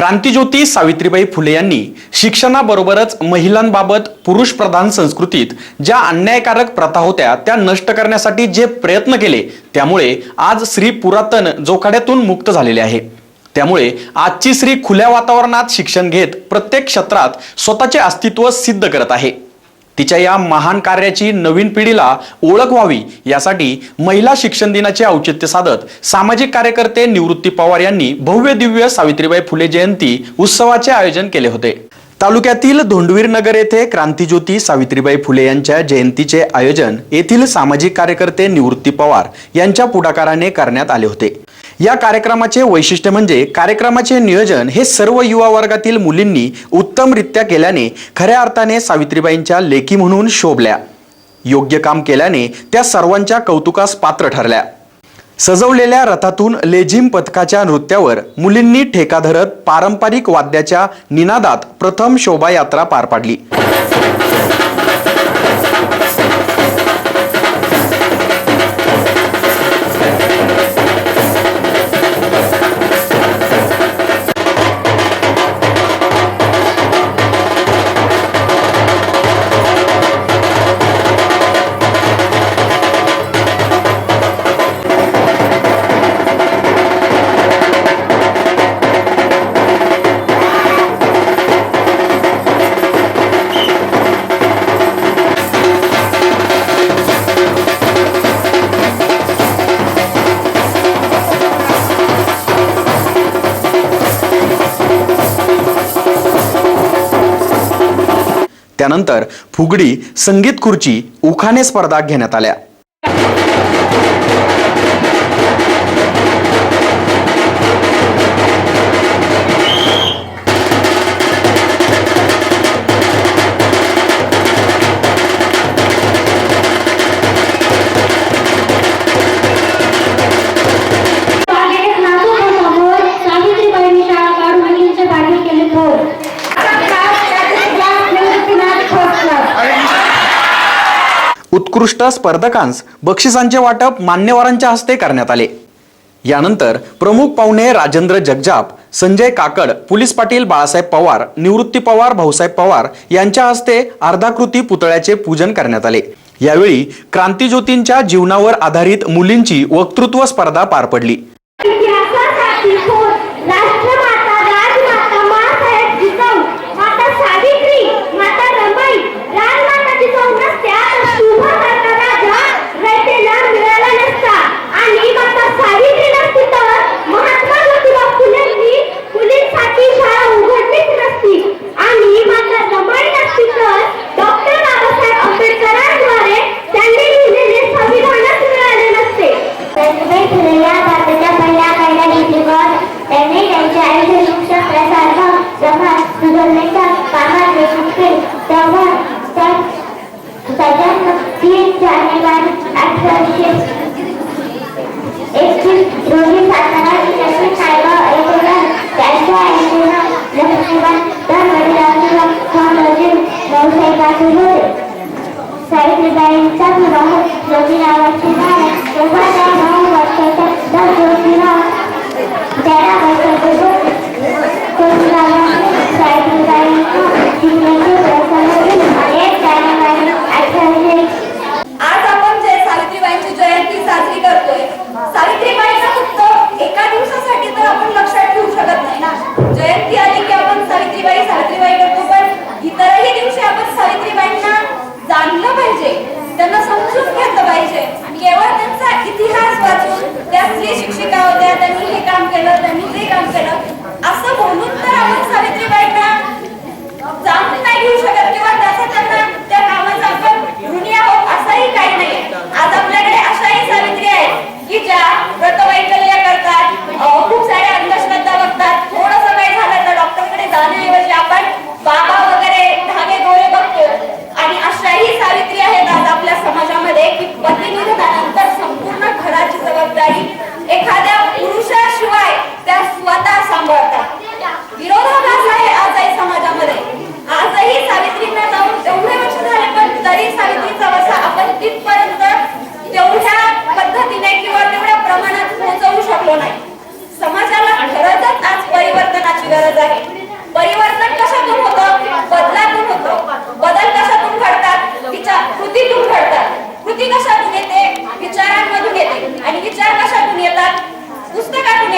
क्रांतीज्योती सावित्रीबाई फुले यांनी शिक्षणाबरोबरच महिलांबाबत पुरुष प्रधान संस्कृतीत ज्या अन्यायकारक प्रथा होत्या त्या नष्ट करण्यासाठी जे प्रयत्न केले त्यामुळे आज स्त्री पुरातन जोखाड्यातून मुक्त झालेले आहे. त्यामुळे आजची स्त्री खुल्या वातावरणात शिक्षण घेत प्रत्येक क्षेत्रात स्वतःचे अस्तित्व सिद्ध करत आहे. तिच्या या महान कार्याची नवीन पिढीला ओळख व्हावी यासाठी महिला शिक्षण दिनाचे औचित्य साधत सामाजिक कार्यकर्ते निवृत्ती पवार यांनी भव्य दिव्य सावित्रीबाई फुले जयंती उत्सवाचे आयोजन केले होते. तालुक्यातील धोंडवीर नगर येथे क्रांतीज्योती सावित्रीबाई फुले यांच्या जयंतीचे आयोजन येथील सामाजिक कार्यकर्ते निवृत्ती पवार यांच्या पुढाकाराने करण्यात आले होते. या कार्यक्रमाचे वैशिष्ट्य म्हणजे कार्यक्रमाचे नियोजन हे सर्व युवा वर्गातील मुलींनी उत्तमरित्या केल्याने खऱ्या अर्थाने सावित्रीबाईंच्या लेखी म्हणून शोभल्या. योग्य काम केल्याने त्या सर्वांच्या कौतुकास पात्र ठरल्या. सजवलेल्या रथातून लेझिम पथकाच्या नृत्यावर मुलींनी ठेका धरत पारंपरिक वाद्याच्या निनादात प्रथम शोभायात्रा पार पाडली. त्यानंतर फुगडी संगीत खुर्ची उखाणे स्पर्धा घेण्यात आल्या. उत्कृष्ट स्पर्धकांस बक्षिसांचे वाटप मान्यवरांच्या हस्ते करण्यात आले. यानंतर प्रमुख पाहुणे राजेंद्र जगजाप संजय काकड पोलीस पाटील बाळासाहेब पवार निवृत्ती पवार भाऊसाहेब पवार यांच्या हस्ते अर्धाकृती पुतळ्याचे पूजन करण्यात आले. यावेळी क्रांतीज्योतींच्या जीवनावर आधारित मुलींची वक्तृत्व स्पर्धा पार पडली.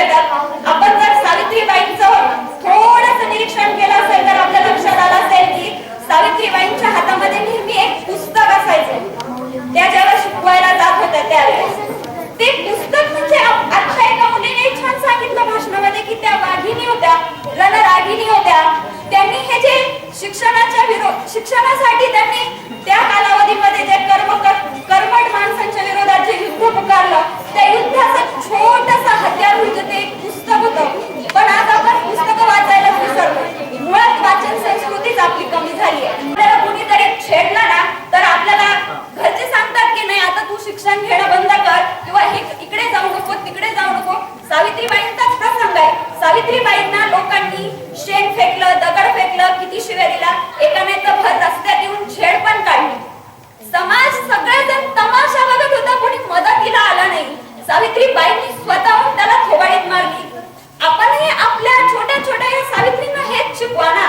येतात आपण जर सावित्रीबाईंचं थोडस निरीक्षण केलं असेल तर आपल्या लक्षात आलं असेल की सावित्रीबाईंच्या हातामध्ये नेहमी एक पुस्तक असायचं. त्या जेव्हा शिकवायला जात होत्या त्यावेळेस. ते पुस्तक म्हणजे आजच्या एका मुलीने छान सांगितलं भाषणामध्ये की त्या वाघिणी होत्या रणरागिणी होत्या. त्यांनी हे जे शिक्षणाच्या विरोध शिक्षणासाठी त्यांनी त्या कालावधीमध्ये जे कर्म कर्मठ माणसांच्या विरोध जे युद्ध पुकारलं त्या युद्धाचं छोटस हत्यार म्हणजे ते एक पुस्तक होतं पण आज आपण पुस्तकं वाचायला विसरलो मुळात वाचन संस्कृतीच आपली कमी झाली आहे आपल्याला कुणीतरी छेडला ना तर आपल्याला घरचे सांगतात की नाही आता तू शिक्षण घेणं बंद कर किंवा हे इकडे जाऊ नको तिकडे जाऊ नको सावित्रीबाईंचाच प्रसंग आहे सावित्रीबाईंना लोकांनी शेण फेकलं दगड फेकलं किती शिव्या दिला एकाने तर भर रस्त्यात येऊन छेड पण काढली समाज सगळेजण तमाशा बघत होता कोणी मदतीला आला नाही सावित्रीबाईंनी स्वतःहून त्याला थोबाडीत मारली आपणही आपल्या छोट्या छोट्या या सावित्रींना हेच शिकवा ना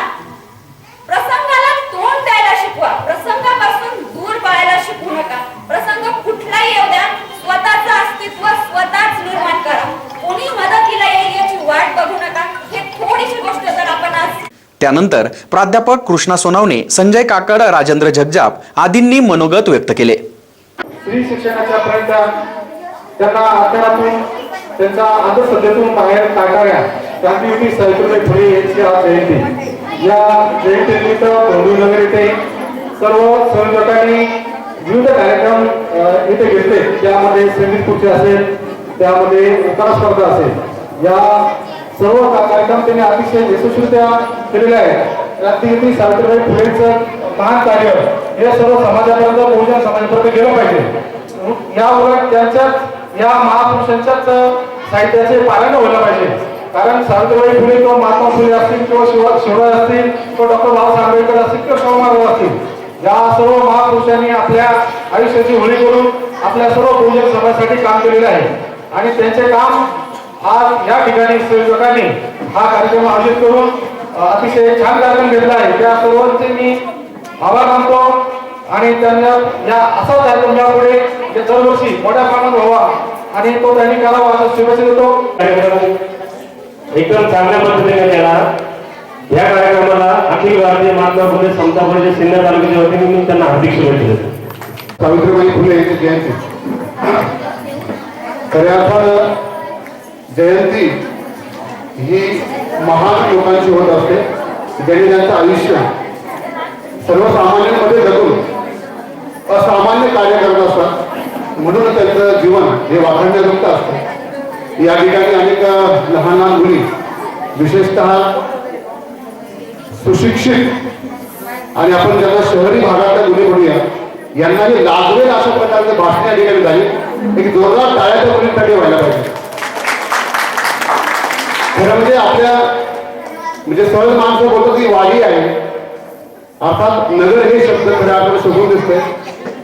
प्रसंगाला तोंड द्यायला शिकवा प्रसंगापासून दूर पळायला शिकवू नका प्रसंग कुठलाही येऊ द्या स्वतःचं अस्तित्व स्वतःच निर्माण करा कोणी मदतीला येईल याची वाट बघू नका हे थोडीशी गोष्ट जर आपण आज त्यानंतर प्राध्यापक कृष्णा सोनावणे संजय काकड राजेंद्र जगजाप आदींनी मनोगत व्यक्त केले. स्त्री शिक्षणाच्या त्यांना आकारातून त्यांचा अंधश्रद्धेतून बाहेर काढणाऱ्या क्रांतियुगी सावित्रीबाई फुले यांची आज जयंती. या जयंतीनिमित्त धोंडूनगर येथे सर्व संयोजकांनी विविध कार्यक्रम इथे घेतले. त्यामध्ये संगीत खुर्ची असेल त्यामध्ये उकार स्पर्धा असेल. या सर्व कार्यक्रम त्यांनी अतिशय यशस्वीरित्या केलेले आहेत क्रांतियुगी सावित्रीबाई फुलेंचं महान कार्य हे सर्व समाजापर्यंत बहुजन समाजापर्यंत गेलं पाहिजे. या उलट त्यांच्याच या महापुरुषांच्याच साहित्याचे पालन व्हायला पाहिजे. कारण सावित्रीबाई फुले किंवा महात्मा फुले असतील किंवा शिवा शिवराय असतील किंवा डॉक्टर बाबासाहेब आंबेडकर असतील किंवा शाहू असतील या सर्व महापुरुषांनी आपल्या आयुष्याची होळी करून आपल्या सर्व बहुजन समाजासाठी काम केलेले आहे. आणि त्यांचे काम आज या ठिकाणी संयोजकांनी हा कार्यक्रम आयोजित करून अतिशय छान कार्यक्रम घेतला आहे. त्या सर्वांचे मी आभार मानतो आणि त्यांना या असा कार्यक्रम यापुढे दरवर्षी मोठ्या प्रमाणात व्हावा आणि तो त्यांनी करावा असं शुभेच्छा देतो. कार्यक्रम एकदम चांगल्या पद्धतीने केला. या कार्यक्रमाला अखिल भारतीय महात्मा फुले समता परिषद सिन्नर तालुक्याच्या वतीने मी त्यांना हार्दिक शुभेच्छा देतो. सावित्रीबाई फुले यांची जयंती. खऱ्या अर्थानं जयंती ही महान लोकांची होत असते. ज्यांनी त्यांचं आयुष्य सर्वसामान्यांमध्ये जगून असामान्य कार्य करत असतात. म्हणून त्यांचं जीवन हे वाखाणण्यायुक्त असतं. या ठिकाणी अनेक लहान लहान मुली विशेषतः सुशिक्षित आणि आपण ज्यांना शहरी भागातल्या मुली म्हणूया यांना हे लागवेल अशा प्रकारचे भाषण या ठिकाणी झाली. एक जोरदार टाळ्याच्या मुलींसाठी व्हायला पाहिजे. खरं म्हणजे आपल्या म्हणजे सहज माणसं बोलतो की वाडी आहे. अर्थात नगर हे शब्द खऱ्या आपल्याला शोधून दिसतंय.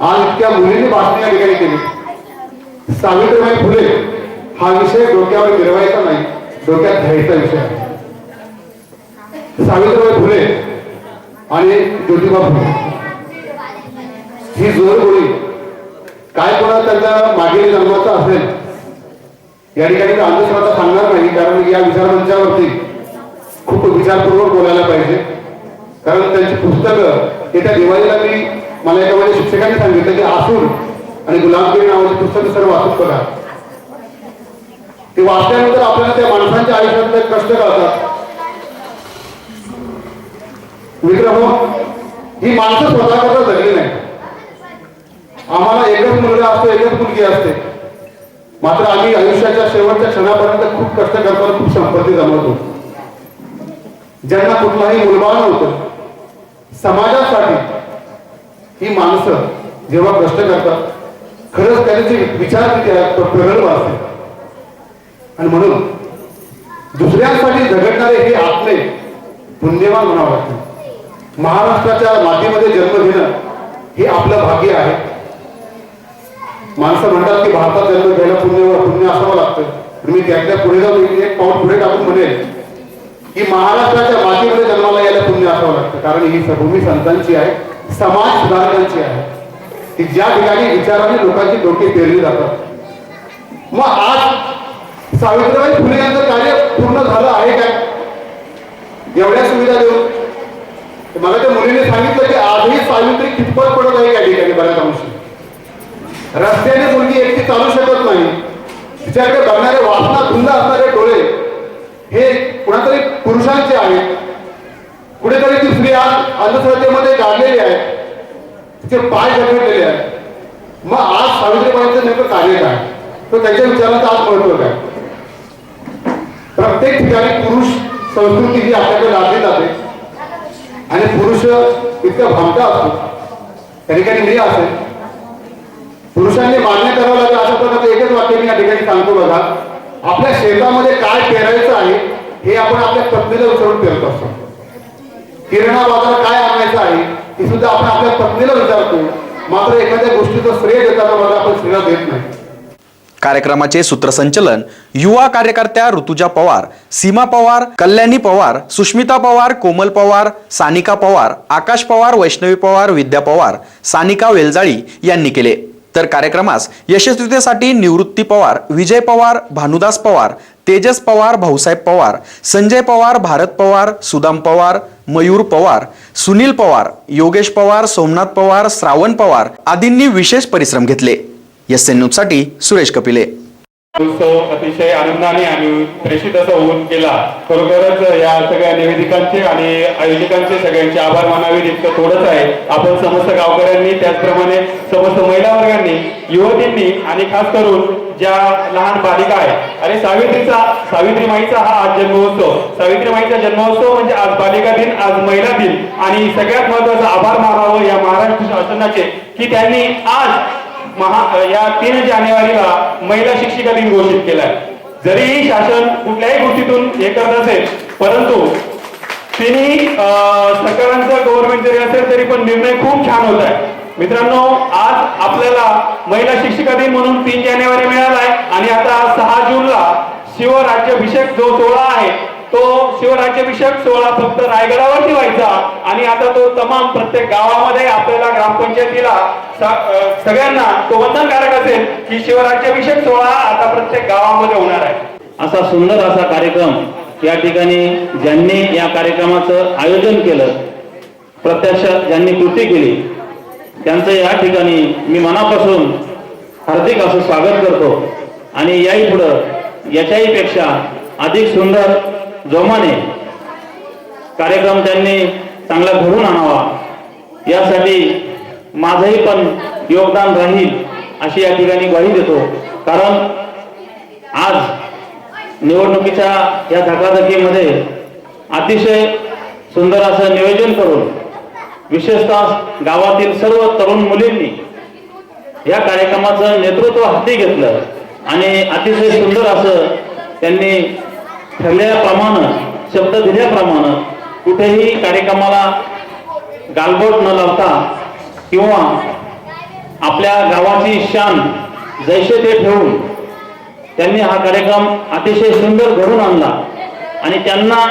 आज इतक्या मुलींनी भाषण या ठिकाणी केली. सावित्रीबाई फुले हा विषय डोक्यावर गिरवायचा नाही डोक्यात घ्यायचा विषय आहे. सावित्रीबाई फुले आणि ज्योतिबा फुले ही जोर बोली काय कोणा त्यांच्या मागील जन्माचा असेल या ठिकाणी मी अंधश्रद्धा सांगणार नाही कारण या विचारमंचावरती खूप विचारपूर्वक बोलायला पाहिजे. कारण त्यांची पुस्तकं येत्या दिवाळीला मी मला एका माझ्या शिक्षकांनी सांगितलं की आसूर आणि गुलामगिरी नावाची पुस्तकं सर्व वाचून बघा. ते वाचल्यानंतर आपल्याला त्या माणसांच्या आयुष्यातले कष्ट कळतात. विग्रह ही माणसं स्वतःकरता जगली नाही आम्हाला एकच मुलगा असतो एकच मुलगी असते. मात्र आम्ही आयुष्याच्या शेवटच्या क्षणापर्यंत खूप कष्ट करताना खूप संपत्ती जमवतो. ज्यांना कुठलाही मुलबाळ नव्हतं समाजासाठी ही माणसं जेव्हा कष्ट करतात खरंच त्यांचे विचार किती आहेत तो प्रगल्भ असते. आणि म्हणून दुसऱ्यांसाठी झगडणारे हे आपले पुण्यवान म्हणावं लागते. महाराष्ट्राच्या मातीमध्ये जन्म घेणं हे आपलं भाग्य आहे. माणसं म्हणतात की भारतात जन्म घ्यायला पुण्य पुण्य असावं लागतं. मी त्यातल्या पुढे जाऊन एक पाऊल पुढे टाकून म्हणेल की महाराष्ट्राच्या मातीमध्ये जन्माला यायला पुण्य असावं लागतं. कारण ही भूमी संतांची आहे समाज सुधारकांची आहे. की ज्या ठिकाणी विचाराने लोकांची डोके पेरली जातात. मग आज सावित्रीबाई फुले यांचं कार्य पूर्ण झालं आहे काय? एवढ्या सुविधा देऊन. मला त्या मुलीने सांगितलं की आजही सावित्री कितपत पडत आहे या ठिकाणी बऱ्याच अंशी. रस्त्याने मुलगी एकटी चालू शकत नाही. तिच्याकडे बघणारे वासना धुंद असणारे डोळे हे कुणातरी पुरुषांचे आहेत. कुठेतरी ती स्त्री आज अंधश्रद्धेमध्ये गाडलेली आहे. तिचे पाय जखडलेले आहेत. मग आज सावित्रीबाईंचं नेमकं कार्य काय? तर त्यांच्या विचारांचं आज महत्त्व काय? प्रत्येक ठिकाणी पुरुष संस्कृती ही आपल्याकडे लादली जाते. आणि पुरुष इतका भामटा असतो. त्या ठिकाणी मी असेल. पुरुषांनी मान्य करावं लागेल अशा प्रकारचं एकच वाक्य मी या ठिकाणी सांगतो बघा. आपल्या शेतामध्ये काय पेरायचं आहे हे आपण आपल्या पत्नीला विचारून पेरत असतो. किरणा बाजार काय आणायचं आहे हे सुद्धा आपण आपल्या पत्नीला विचारतो. मात्र एखाद्या गोष्टीचं श्रेय देताना मला आपण श्रेय देत नाही. कार्यक्रमाचे सूत्रसंचलन युवा कार्यकर्त्या ऋतुजा पवार सीमा पवार कल्याणी पवार सुष्मिता पवार कोमल पवार सानिका पवार आकाश पवार वैष्णवी पवार विद्या पवार सानिका वेलजाळी यांनी केले. तर कार्यक्रमास यशस्वीतेसाठी निवृत्ती पवार विजय पवार भानुदास पवार तेजस पवार भाऊसाहेब पवार संजय पवार भारत पवार सुदाम पवार मयूर पवार सुनील पवार योगेश पवार सोमनाथ पवार श्रावण पवार आदींनी विशेष परिश्रम घेतले. एस एन न्यूजसाठी सुरेश कपिले. उत्सव अतिशय आनंदाने आणि प्रेषित असा होऊन केला खरोखरच या सगळ्या निवेदिकांचे आणि आयोजकांचे सगळ्यांचे आभार मानावे इतकं थोडंच आहे. आपण समस्त गावकऱ्यांनी त्याचप्रमाणे समस्त महिला वर्गांनी युवतींनी आणि खास करून ज्या लहान बालिका आहेत. आणि सावित्रीचा सावित्री माईचा हा आज जन्मोत्सव. सावित्री माईचा जन्मोत्सव म्हणजे आज बालिका दिन आज महिला दिन. आणि सगळ्यात महत्त्वाचा आभार मानावं या महाराष्ट्र शासनाचे की त्यांनी आज महा या तीन जानेवारीला महिला शिक्षिका दिन घोषित केलाय. जरी शासन कुठल्याही गोष्टीतून हे करत असेल परंतु तिन्ही सरकारांचा गव्हर्नमेंट जरी असेल तरी पण निर्णय खूप छान होत आहे. मित्रांनो आज आपल्याला महिला शिक्षिका दिन म्हणून तीन जानेवारी मिळालाय आणि आता सहा जूनला शिवराज्याभिषेक जो सोहळा आहे तो शिवराज्याभिषेक सोहळा फक्त रायगडावरती व्हायचा आणि आता तो तमाम प्रत्येक गावामध्ये आपल्याला ग्राम स- सगळ्यांना तो बंधनकारक असेल की शिवराज्याभिषेक सोहळा आता प्रत्येक गावामध्ये होणार आहे. असा सुंदर असा कार्यक्रम या ठिकाणी ज्यांनी या कार्यक्रमाचं आयोजन केलं प्रत्यक्ष ज्यांनी कृती केली त्यांचं या ठिकाणी मी मनापासून हार्दिक असं स्वागत करतो. आणि याही पुढं याच्याही पेक्षा अधिक सुंदर जोमाने कार्यक्रम त्यांनी चांगला घडून आणावा. यासाठी माझंही पण योगदान राहील अशी या ठिकाणी ग्वाही देतो. कारण आज निवडणुकीच्या या धकाधकीमध्ये अतिशय सुंदर असं नियोजन करून विशेषतः गावातील सर्व तरुण मुलींनी या कार्यक्रमाचं नेतृत्व हाती घेतलं आणि अतिशय सुंदर असं त्यांनी ठरल्याप्रमाणे शब्द दिल्याप्रमाणे कुठेही कार्यक्रमाला गालबोट न लावता किंवा आपल्या गावाची शान जैसे ते ठेवून त्यांनी हा कार्यक्रम अतिशय सुंदर घडून आणला. आणि त्यांना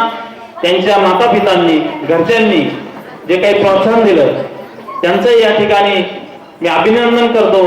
त्यांच्या माता पितांनी घरच्यांनी जे काही प्रोत्साहन दिलं त्यांचं या ठिकाणी मी अभिनंदन करतो.